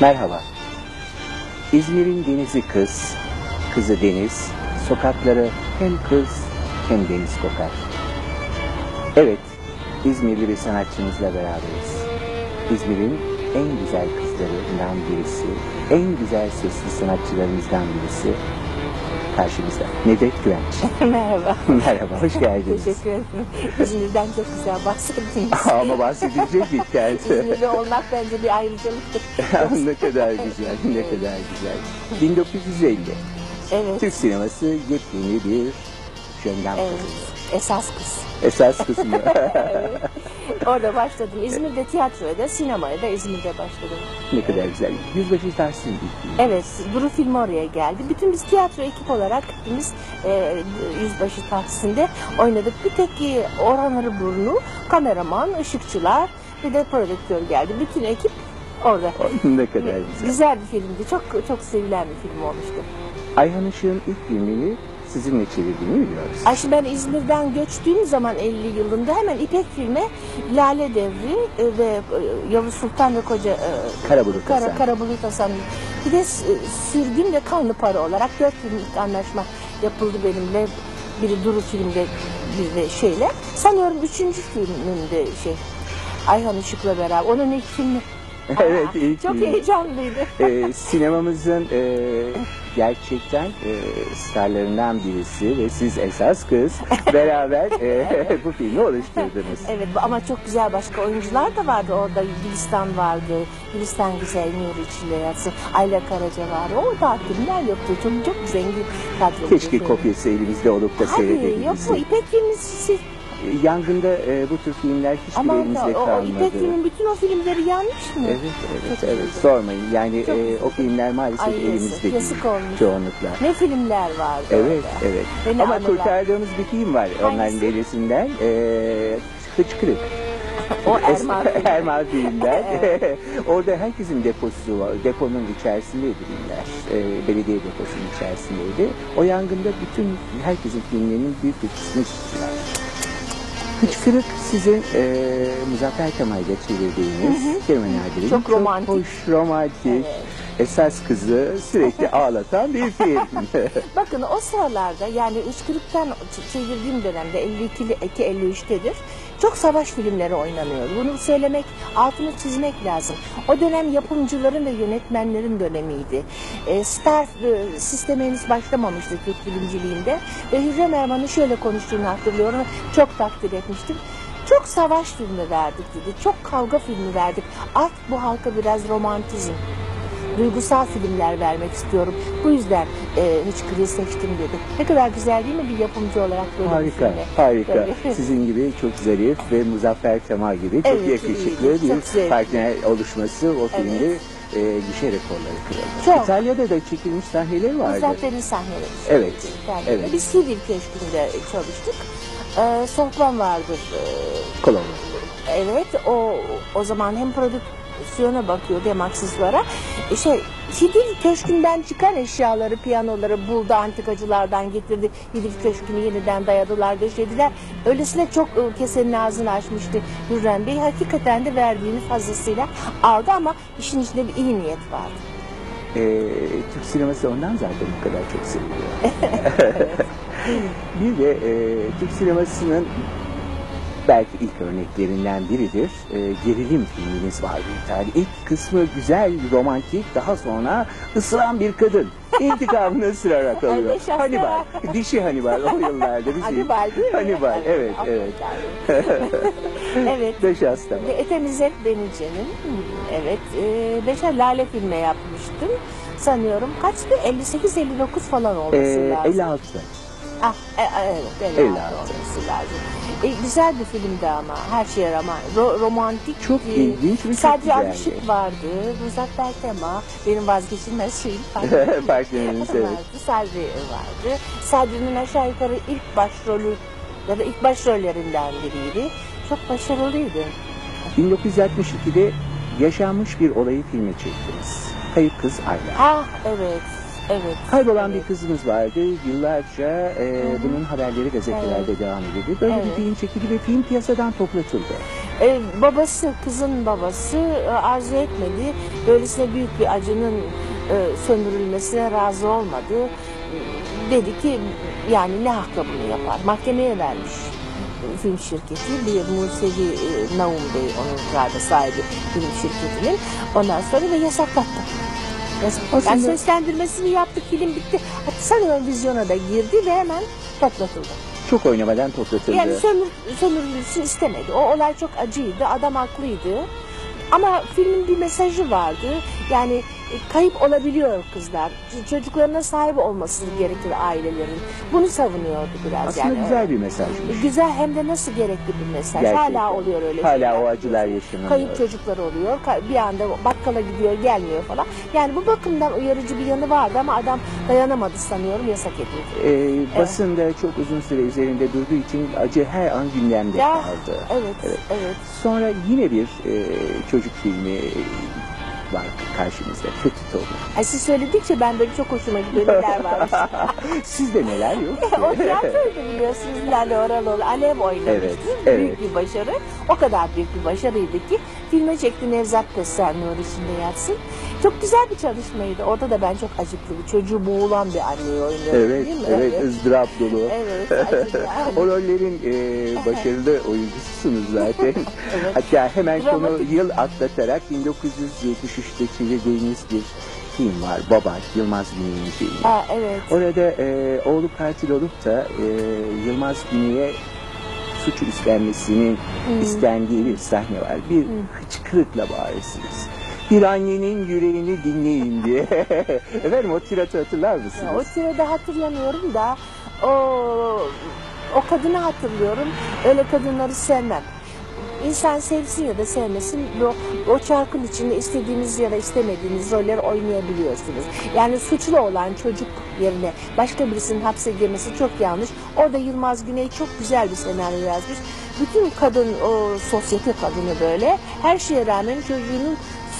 Merhaba. İzmir'in denizi kız, kızı deniz, sokakları hem kız hem deniz kokar. Evet, İzmirli bir sanatçımızla beraberiz. İzmir'in en güzel kızlarından birisi, en güzel sesli sanatçılarımızdan birisi karşımızda. Nedet Güvenç. Merhaba. Merhaba, hoş geldiniz. Teşekkür ederim. İzmir'den çok güzel bahsettiniz. Ama bahsedilecek bir kent. İzmirli olmak bence bir ayrıcalıktır. ne kadar güzel, ne kadar güzel. 1950. Evet. Türk sineması yepyeni bir jönden Evet. Esas kız. Esas kısmı. Orada başladım. İzmir'de tiyatroya da sinemaya da İzmir'de başladım. ne kadar güzel. Yüzbaşı ilk film. Evet, Duru filmi oraya geldi. Bütün biz tiyatro ekip olarak hepimiz e, Yüzbaşı Tahsin'de oynadık. Bir tek Orhan Arıburnu, kameraman, ışıkçılar bir de prodüktör geldi. Bütün ekip orada. ne kadar güzel. Güzel bir filmdi. Çok çok sevilen bir film olmuştu. Ayhan Işık'ın ilk filmini sizinle çevirdiğini biliyoruz. Ay şimdi ben İzmir'den göçtüğüm zaman 50 yılında hemen İpek filme Lale Devri e, ve e, Yavuz Sultan ve Koca e, Karabulut Kara, Hasan. Karabulut Hasan. Bir de e, Sürgün ve Kanlı Para olarak dört filmlik anlaşma yapıldı benimle. Biri Duru filmde bir de şeyle. Sanıyorum üçüncü filminde şey Ayhan Işık'la beraber. Onun ilk filmi. Evet, ilk Çok filmi. heyecanlıydı. Ee, sinemamızın e, gerçekten e, starlarından birisi ve siz esas kız beraber e, bu filmi oluşturdunuz. Evet ama çok güzel başka oyuncular da vardı orada. Gülistan vardı. Gülistan Güzel, Nuri Çileyatsı, Ayla Karaca vardı. O da filmler yoktu. Çok çok zengin kadro. Keşke kopyası elimizde olup da Hayır yok bu seyredebilsek. İpek filmi Yangında e, bu tür filmler hiçbir ama elimizde o, o kalmadı. İpek filmin bütün o filmleri yanmış mı? Evet, evet, Çok evet. Sormayın. Yani Çok e, o filmler maalesef Ay, yazık, elimizde değil. yazık olmuş. Çoğunlukla. Ne filmler vardı Evet, orada. evet. Beni Ama anılar. kurtardığımız bir film var onların Hangisi? delisinden. E, Hıçkırık. O Erman filmler. Orada herkesin deposu var. Deponun içerisindeydi filmler. E, belediye deposunun içerisindeydi. O yangında bütün herkesin filmlerinin büyük bir kısmı. Hıçkırık sizin e, Muzaffer Kemal'de çevirdiğiniz Kemal Nadir'in Çok romantik. hoş, romantik, esas kızı sürekli ağlatan bir film. Bakın o sıralarda yani ç- çevirdiğim dönemde 52'li 53'tedir. Çok savaş filmleri oynanıyor. Bunu söylemek, altını çizmek lazım. O dönem yapımcıların ve yönetmenlerin dönemiydi. E, Star e, sistemi henüz başlamamıştı Türk filmciliğinde. Ve Hürrem Erman'ın şöyle konuştuğunu hatırlıyorum. Çok takdir etmiştim. Çok savaş filmi verdik dedi. Çok kavga filmi verdik. Artık bu halka biraz romantizm duygusal filmler vermek istiyorum. Bu yüzden e, Hıçkırık'ı seçtim dedi. Ne kadar güzel değil mi bir yapımcı olarak böyle bir harika, filmi? harika. Tabii. Sizin gibi çok zarif ve Muzaffer Kemal gibi çok Evet, yakışıklı iyiydi, çok bir zevkli. partner oluşması o filmde e, gişe rekorları kırıldı. Çok. İtalya'da da çekilmiş sahneler vardı. Muzaffer'in sahneleri. Evet, İtalya'da. evet. Biz Sivil Köşkü'nde çalıştık. E, Sohban vardır. E, Kolombo. Evet o o zaman hem prodüksiyona bakıyordu hem aksesuara. E şey Hidil Köşkü'nden çıkan eşyaları, piyanoları buldu antikacılardan getirdi. Hidil Köşkü'nü yeniden dayadılar, döşediler. Öylesine çok e, kesenin ağzını açmıştı Hürrem Bey. Hakikaten de verdiğini fazlasıyla aldı ama işin içinde bir iyi niyet vardı. E, Türk sineması ondan zaten bu kadar çok seviliyor. bir de e, Türk sinemasının belki ilk örneklerinden biridir. E, gerilim filminiz vardı tane. İlk kısmı güzel, romantik, daha sonra ısıran bir kadın. İntikamını ısırarak alıyor. Hannibal, dişi Hannibal o yıllarda bizim. Hannibal değil mi? Hannibal, evet, evet. evet. Beş hasta var. Ve Etemizet Denice'nin evet e, Beşer Lale filmi yapmıştım. Sanıyorum kaçtı? 58-59 falan olması Ee, lazım. 56'da. Ah, e, e, evet, olması lazım. E, güzel bir filmdi ama her şeye rağmen Ro- romantik. Çok ilginç çok Sadece. Alışık vardı, Muzaffer Tema, benim vazgeçilmez şeyim. Partneriniz evet. vardı, Sadri vardı. Sadri'nin aşağı yukarı ilk başrolü ya da ilk başrollerinden biriydi. Çok başarılıydı. 1962'de yaşanmış bir olayı filme çektiniz. Kayıp kız Ayla. Ah evet, evet. Kaybolan evet. bir kızımız vardı. Yıllarca e, bunun haberleri gazetelerde devam edildi. Böyle Evet. bir film çekildi ve film piyasadan toplatıldı. Ee, babası, kızın babası e, arzu etmedi. Böylesine büyük bir acının e, söndürülmesine razı olmadı. Dedi ki yani ne hakla bunu yapar? Mahkemeye vermiş film şirketi. Bir Musevi e, Naum Bey onun galiba sahibi film şirketinin. Ondan sonra ve yasaklattı. Yasak- Yani Aslında- seslendirmesini yaptık, film bitti. Hatta sanıyorum vizyona da girdi ve hemen toplatıldı. Çok oynamadan toplatıldı. Yani sömür, istemedi. O olay çok acıydı. Adam haklıydı. Ama filmin bir mesajı vardı. Yani kayıp olabiliyor kızlar. Çocuklarına sahip olması gerekir ailelerin. Bunu savunuyordu biraz Aslında yani. güzel bir mesajmış. Güzel hem de nasıl gerekli bir mesaj. Gerçekten. Hala oluyor öyle Hala şeyler. o acılar yaşanıyor. Kayıp çocuklar oluyor. Bir anda bakkala gidiyor gelmiyor falan. Yani bu bakımdan uyarıcı bir yanı vardı ama adam dayanamadı sanıyorum yasak edildi. Ee, basında çok uzun süre üzerinde durduğu için acı her an gündemde Ya, kaldı. Evet, Evet. evet. Sonra yine bir e, çocuk filmi var karşımızda. Kötü Tom. Ay siz söyledikçe ben böyle çok hoşuma gidiyor neler varmış. Sizde neler yok o tiyatroydu biliyorsunuz Lale Oraloğlu. Alev oynamıştı. Evet, Büyük evet. bir başarı. O kadar büyük bir başarıydı ki filme çekti Nevzat Köster Nur içinde yatsın. Çok güzel bir çalışmaydı. Orada da ben çok acıklı bir çocuğu boğulan bir anneyi oynuyorum Evet, değil mi? evet, ızdırap dolu. Evet, acıklı. o rollerin e, başarılı oyuncususunuz zaten. Hatta hemen konu Dramatik. yıl atlatarak 1973'te çevirdiğiniz bir film var. Baba, Yılmaz Güney'in filmi. Ha, evet. Orada e, oğlu katil olup da e, Yılmaz Güney'e suçu üstlenmesinin istendiği bir sahne var. Bir hıçkırıkla bağırırsınız. Bir annenin yüreğini dinleyin diye. Efendim o tiratı hatırlar Ya, o mısınız? sırada hatırlamıyorum da o o kadını hatırlıyorum. Öyle kadınları sevmem. İnsan sevsin ya da sevmesin o, o çarkın içinde istediğiniz ya da istemediğiniz rolleri oynayabiliyorsunuz. Yani suçlu olan çocuk yerine başka birisinin hapse girmesi çok yanlış. Orada Yılmaz Güney çok güzel bir senaryo yazmış. Bütün kadın o sosyete kadını böyle her şeye rağmen çocuğunun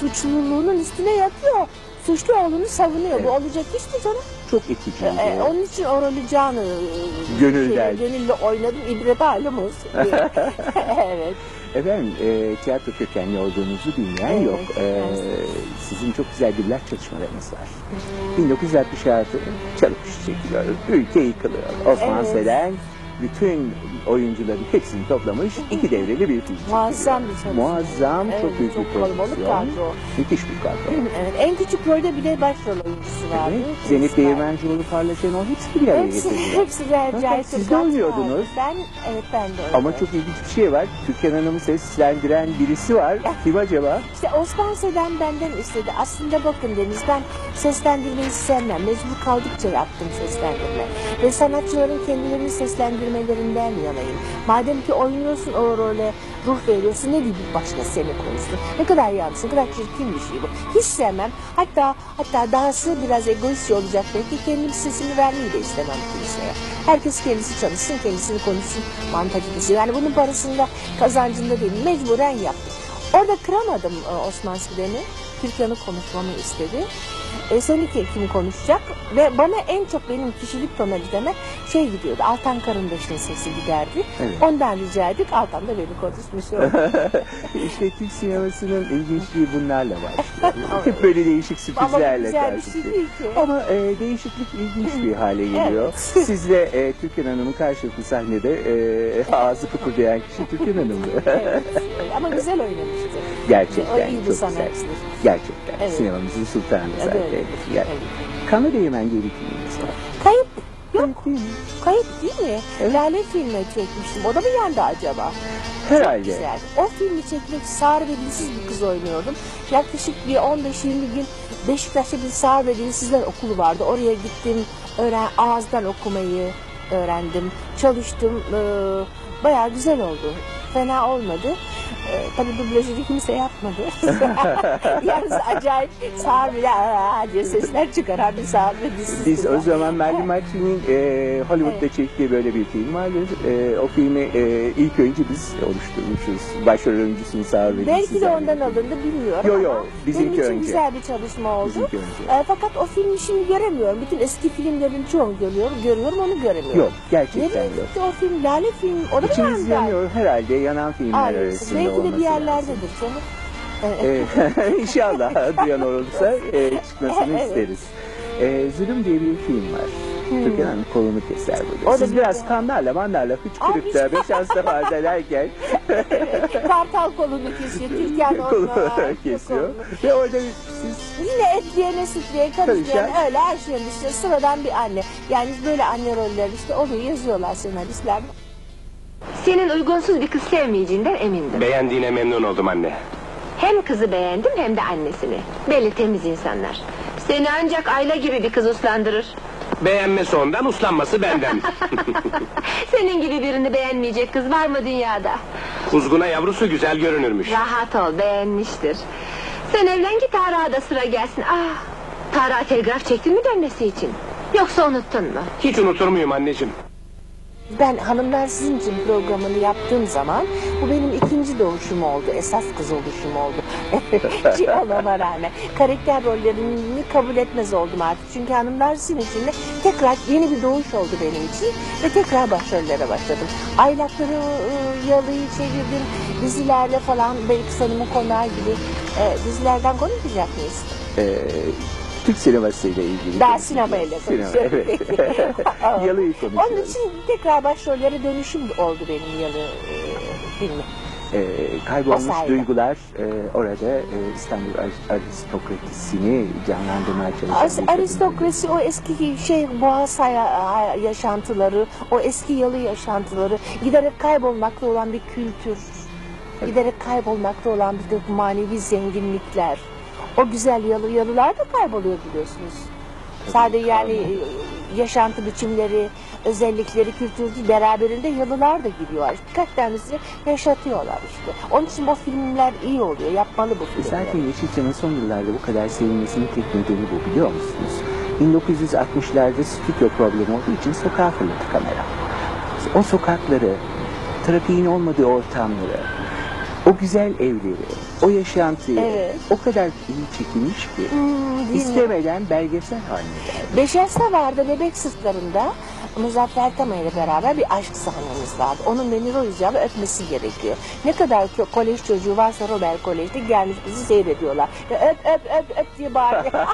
suçluluğunun üstüne yatıyor. Suçlu olduğunu savunuyor. Bu olacak iş mi canım? Çok etkiciydi. Ee, onun için o rolü canı e, Gönülden. gönüllü oynadım. İbret alem olsun evet. Efendim e, tiyatro kökenli olduğunuzu bilmeyen Evet, yok. E, sizin çok güzel güller çalışmalarınız var. 1966 çalıp çekiliyor. Ülke yıkılıyor. Osman Evet. Selen bütün oyuncuların hepsini toplamış. iki devreli bir film Muazzam bir çalışma. Muazzam, Evet, çok büyük çok bir prodüksiyon. kadro. Müthiş bir kadro. Evet. En küçük rolde bile başrol oyuncusu vardı. Evet, Zeynep. Değirmencioğlu, Parla Şenol hepsi bir araya Hepsi, getirdiler. hepsi Fakat Cahit siz de oynuyordunuz. Ben, evet ben de oynadım. Ama çok ilginç bir şey var. Türkan Hanım'ı seslendiren birisi var. Kim acaba? İşte Osman Seden benden istedi. Aslında bakın Deniz ben seslendirmeyi sevmem. Mecbur kaldıkça yaptım seslendirme. Ve sanatçıların kendilerini seslendirmelerinden yanayım. Madem ki oynuyorsun o role ruh veriyorsun ne diyeyim başka seni konuşsun. Ne kadar yanlış, ne kadar çirkin bir şey bu. Hiç sevmem. Hatta hatta dahası biraz egoistçe olacak belki. Kendim sesimi vermeyi de istemem kimseye. Herkes kendisi çalışsın, kendisini konuşsun mantıcısı. Yani bunun parasında, kazancında değil. Mecburen yaptım. Orada kıramadım e, Osman Siden'i. Türkan'ı konuşmamı istedi. E, ki kim konuşacak? Ve bana en çok benim kişilik tonaliteme şey gidiyordu. Altan Karındaş'ın sesi giderdi. Evet. Ondan rica ettik. Altan da beni konuşmuş işte Türk sinemasının ilginçliği bunlarla başlıyor. Hep böyle değişik sürprizlerle şey karşılaşıyor. Ama e, değişiklik ilginç bir hale geliyor. Evet. Sizle e, Türkan Hanım'ın karşılıklı sahnede e, ağzı kıpırdayan kişi Türkan Hanım'dı. evet. Ama güzel oynamıştı. O Gerçekten iyi bir sanatçıdır. Gerçekten. Evet. Sinemamızın sultanı Evet, zaten. öyle. Yani, bir filmimiz var. Kayıp yok. Kayıp değil mi? Kayıp değil mi? Evet. Lale filmi çekmiştim. O da mı yandı acaba? Herhalde. Güzel. O filmi çekmek sağır ve dilsiz bir kız oynuyordum. Yaklaşık bir 15-20 gün Beşiktaş'ta bir sağır ve dilsizler okulu vardı. Oraya gittim. Öğren ağızdan okumayı, öğrendim, çalıştım. E, bayağı güzel oldu. Fena olmadı. E, tabii dublajını kimse yapmadı. Yalnız acayip Sami "Aa" diye sesler çıkaran bir Sami dizisi. Biz o zaman Melody Martin'in e, Hollywood'da çektiği böyle bir film vardır. E, o filmi e, ilk önce biz oluşturmuşuz. Başrol oyuncusunu sağ ve Belki de ondan alındı bilmiyorum Yo, ama yo, bizimki benim için önce. güzel bir çalışma oldu. E, fakat o filmi şimdi göremiyorum. Bütün eski filmlerin çoğunu görüyorum, görüyorum onu göremiyorum. Yok gerçekten Nereye yok. gitti o film? Lale film. Orada İçimiz yanıyor herhalde yanan filmler Ay, arasında belki de bir yerlerdedir canım. E, Ee, İnşallah duyan olursa e, çıkmasını Evet. isteriz. E, Zulüm diye bir film var. Türkan Hanım kolunu keser O burada. da Siz bir biraz de- kanlarla manlarla hıçkırıp da beş hasta var derken Kartal kolunu kesiyor, Türkan kolunu kesiyor. Ve orada siz Yine etliye ne sütlüye karışlayan öyle her şeyin işte sıradan bir anne. Yani böyle anne rolleri işte oluyor yazıyorlar senaristler. Senin uygunsuz bir kız sevmeyeceğinden emindim. Beğendiğine memnun oldum anne. Hem kızı beğendim hem de annesini. Belli temiz insanlar. Seni ancak Ayla gibi bir kız uslandırır. Beğenmesi ondan, uslanması benden. Senin gibi birini beğenmeyecek kız var mı dünyada? Kuzguna yavrusu güzel görünürmüş. Rahat ol beğenmiştir. Sen evlen ki Tarık'a da sıra gelsin. Ah, Tarık'a telgraf çektin mi dönmesi için? Yoksa unuttun mu? Hiç unutur muyum anneciğim? Ben Hanımlar Sizin için programını yaptığım zaman bu benim ikinci doğuşum oldu. Esas kız oluşum oldu. Olmama rağmen. Karakter rollerini kabul etmez oldum artık. Çünkü Hanımlar Sizin için de tekrar yeni bir doğuş oldu benim için. Ve tekrar başrollere başladım. Aylakları ıı, yalıyı çevirdim. Dizilerle falan Belki Hanım'ın konağı gibi e, dizilerden konuşacak mıyız? e, Türk sineması ile ilgili. Daha sinemayla Sinema, konuşuyoruz. Evet. Yalıyı Onun konuşuyoruz. için tekrar başrollere dönüşüm oldu benim yalı e, filmi. E, kaybolmuş duygular e, orada e, İstanbul Ar- aristokrasisini canlandırmaya çalışan kadın. aristokrasi o eski şey boğaz yaşantıları, o eski yalı yaşantıları, giderek kaybolmakta olan bir kültür, giderek kaybolmakta olan bir manevi zenginlikler. O güzel yalı yalılar da kayboluyor biliyorsunuz. Sadece yani e, yaşantı biçimleri, özellikleri, kültürü beraberinde yalılar da giriyor. Birkaç tanesi yaşatıyorlar işte. Onun için bu filmler iyi oluyor. Yapmalı bu filmler. Zaten Yeşilçam'ın son yıllarda bu kadar sevilmesinin tek nedeni bu biliyor musunuz? 1960'larda stüdyo problemi olduğu için sokağa fırladı kamera. O sokakları, trafiğin olmadığı ortamları, o güzel evleri, o yaşantıyı Evet. o kadar iyi çekilmiş ki Hmm, istemeden belgesel haline geldi. Beşer Savar'da bebek sırtlarında Muzaffer Tema ile beraber bir aşk sahnemiz vardı. Onun beni rol icabı öpmesi gerekiyor. Ne kadar ki kolej çocuğu varsa Robert Kolej'de gelmiş bizi seyrediyorlar. Ya öp öp öp öp diye bağırıyor.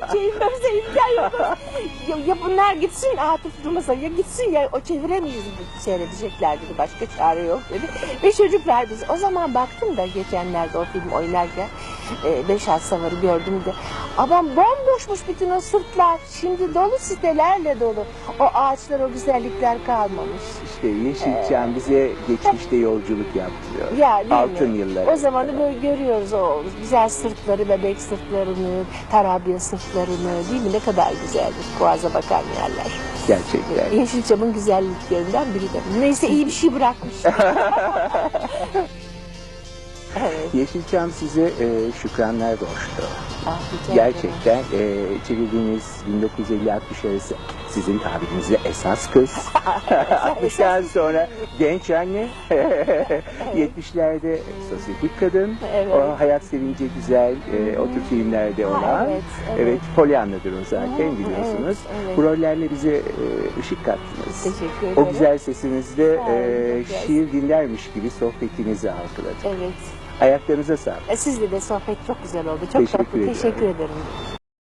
Çevirmemize imkan yok. Ya, ya bunlar gitsin Atıf durmasa ya gitsin ya o çeviremeyiz seyredecekler dedi. Başka çare yok dedi. Ve çocuklar biz o zaman baktım da geçenlerde o film oynarken e, Beşer Savar'ı gördüm de Aman bomboşmuş bütün o sırtlar. Şimdi dolu sitelerle dolu. O ağaçlar, o güzellikler kalmamış. İşte Yeşilçam bize geçmişte yolculuk yaptırıyor. Ya değil Altın mi? yıllar. O zaman da böyle görüyoruz o güzel sırtları, bebek sırtlarını, tarabya sırtlarını değil mi? Ne kadar güzeldir Boğaz'a bakan yerler. Gerçekten. Yeşilçam'ın güzelliklerinden biri de. Neyse iyi bir şey bırakmış. evet. Yeşilçam size e, şükranlar borçlu. Ah. Gerçekten e, çevirdiğiniz 1950-60 arası sizin tabirinizle esas kız. 60'tan sonra genç anne. 70'lerde sosyetik kadın. Evet. O hayat sevince güzel e, o tür filmlerde Ha, olan. evet, evet. evet o zaten biliyorsunuz. evet, evet. Bu rollerle bize e, ışık kattınız. Teşekkür ederim. O güzel olun, e, şiir dinlermiş gibi sohbetinizi algıladık. Evet. Ayaklarınıza sağlık. E, Sizle de sohbet çok güzel oldu. Çok Teşekkür tatlı. ediyorum. Teşekkür ederim.